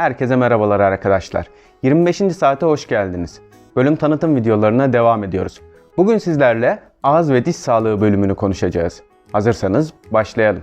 Herkese merhabalar arkadaşlar. 25. saate hoş geldiniz. Bölüm tanıtım videolarına devam ediyoruz. Bugün sizlerle ağız ve diş sağlığı bölümünü konuşacağız. Hazırsanız başlayalım.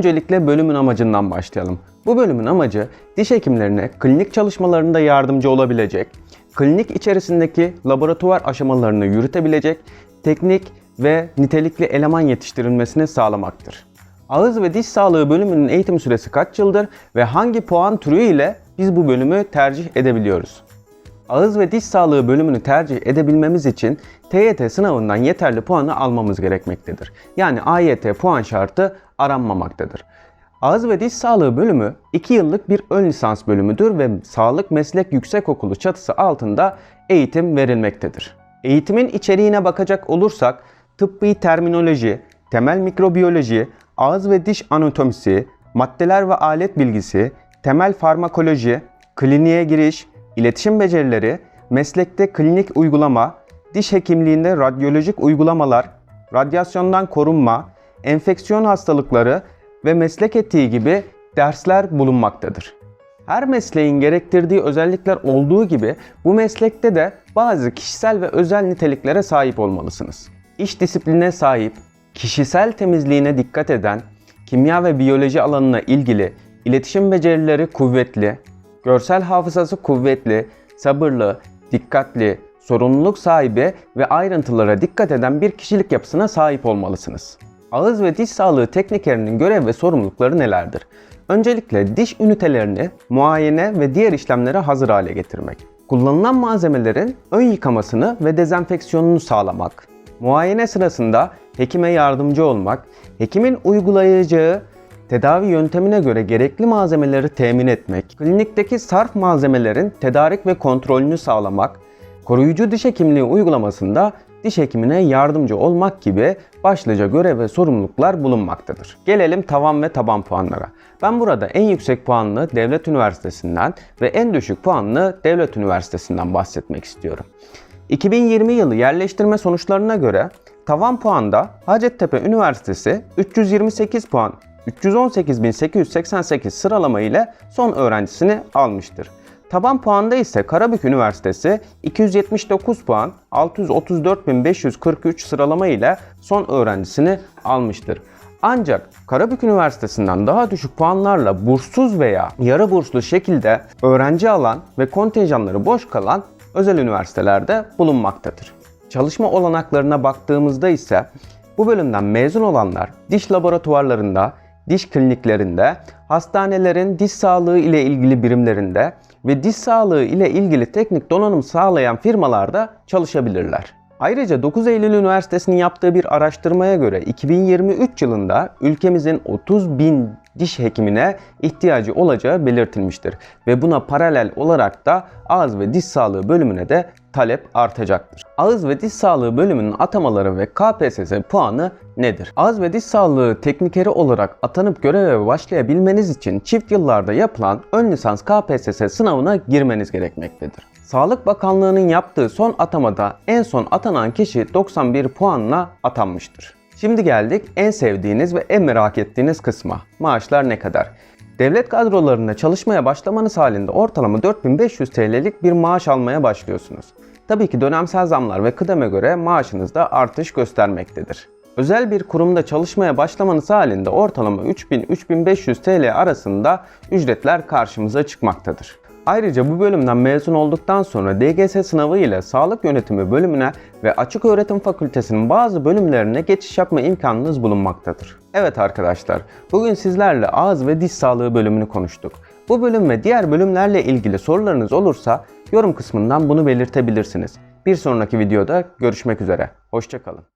Öncelikle bölümün amacından başlayalım. Bu bölümün amacı diş hekimlerine klinik çalışmalarında yardımcı olabilecek, klinik içerisindeki laboratuvar aşamalarını yürütebilecek, teknik ve nitelikli eleman yetiştirilmesini sağlamaktır. Ağız ve diş sağlığı bölümünün eğitim süresi kaç yıldır ve hangi puan türü ile biz bu bölümü tercih edebiliyoruz? Ağız ve diş sağlığı bölümünü tercih edebilmemiz için TYT sınavından yeterli puanı almamız gerekmektedir. Yani AYT puan şartı aranmamaktadır. Ağız ve diş sağlığı bölümü 2 yıllık bir ön lisans bölümüdür ve Sağlık Meslek Yüksekokulu çatısı altında eğitim verilmektedir. Eğitimin içeriğine bakacak olursak tıbbi terminoloji, temel mikrobiyoloji, ağız ve diş anatomisi, maddeler ve alet bilgisi, temel farmakoloji, kliniğe giriş, iletişim becerileri, meslekte klinik uygulama, diş hekimliğinde radyolojik uygulamalar, radyasyondan korunma, enfeksiyon hastalıkları ve meslek etiği gibi dersler bulunmaktadır. Her mesleğin gerektirdiği özellikler olduğu gibi bu meslekte de bazı kişisel ve özel niteliklere sahip olmalısınız. İş disipline sahip, kişisel temizliğine dikkat eden, kimya ve biyoloji alanına ilgili, iletişim becerileri kuvvetli, görsel hafızası kuvvetli, sabırlı, dikkatli, sorumluluk sahibi ve ayrıntılara dikkat eden bir kişilik yapısına sahip olmalısınız. Ağız ve diş sağlığı teknikerinin görev ve sorumlulukları nelerdir? Öncelikle diş ünitelerini muayene ve diğer işlemlere hazır hale getirmek. Kullanılan malzemelerin ön yıkamasını ve dezenfeksiyonunu sağlamak. Muayene sırasında hekime yardımcı olmak, hekimin uygulayacağı tedavi yöntemine göre gerekli malzemeleri temin etmek, klinikteki sarf malzemelerin tedarik ve kontrolünü sağlamak, koruyucu diş hekimliği uygulamasında diş hekimine yardımcı olmak gibi başlıca görev ve sorumluluklar bulunmaktadır. Gelelim tavan ve taban puanlara. Ben burada en yüksek puanlı devlet üniversitesinden ve en düşük puanlı devlet üniversitesinden bahsetmek istiyorum. 2020 yılı yerleştirme sonuçlarına göre tavan puanda Hacettepe Üniversitesi 328 puan 318.888 sıralama ile son öğrencisini almıştır. Taban puanda ise Karabük Üniversitesi 279 puan 634.543 sıralama ile son öğrencisini almıştır. Ancak Karabük Üniversitesi'nden daha düşük puanlarla burssuz veya yarı burslu şekilde öğrenci alan ve kontenjanları boş kalan özel üniversitelerde bulunmaktadır. Çalışma olanaklarına baktığımızda ise bu bölümden mezun olanlar diş laboratuvarlarında, diş kliniklerinde, hastanelerin diş sağlığı ile ilgili birimlerinde ve diş sağlığı ile ilgili teknik donanım sağlayan firmalarda çalışabilirler. Ayrıca 9 Eylül Üniversitesi'nin yaptığı bir araştırmaya göre 2023 yılında ülkemizin 30 bin diş hekimine ihtiyacı olacağı belirtilmiştir. Ve buna paralel olarak da ağız ve diş sağlığı bölümüne de talep artacaktır. Ağız ve diş sağlığı bölümünün atamaları ve KPSS puanı nedir? Ağız ve diş sağlığı teknikeri olarak atanıp göreve başlayabilmeniz için çift yıllarda yapılan ön lisans KPSS sınavına girmeniz gerekmektedir. Sağlık Bakanlığı'nın yaptığı son atamada en son atanan kişi 91 puanla atanmıştır. Şimdi geldik en sevdiğiniz ve en merak ettiğiniz kısma. Maaşlar ne kadar? Devlet kadrolarında çalışmaya başlamanız halinde ortalama 4500 TL'lik bir maaş almaya başlıyorsunuz. Tabii ki dönemsel zamlar ve kıdeme göre maaşınızda artış göstermektedir. Özel bir kurumda çalışmaya başlamanız halinde ortalama 3000-3500 TL arasında ücretler karşımıza çıkmaktadır. Ayrıca bu bölümden mezun olduktan sonra DGS sınavı ile sağlık yönetimi bölümüne ve açık öğretim fakültesinin bazı bölümlerine geçiş yapma imkanınız bulunmaktadır. Evet arkadaşlar, bugün sizlerle ağız ve diş sağlığı bölümünü konuştuk. Bu bölüm ve diğer bölümlerle ilgili sorularınız olursa yorum kısmından bunu belirtebilirsiniz. Bir sonraki videoda görüşmek üzere. Hoşçakalın.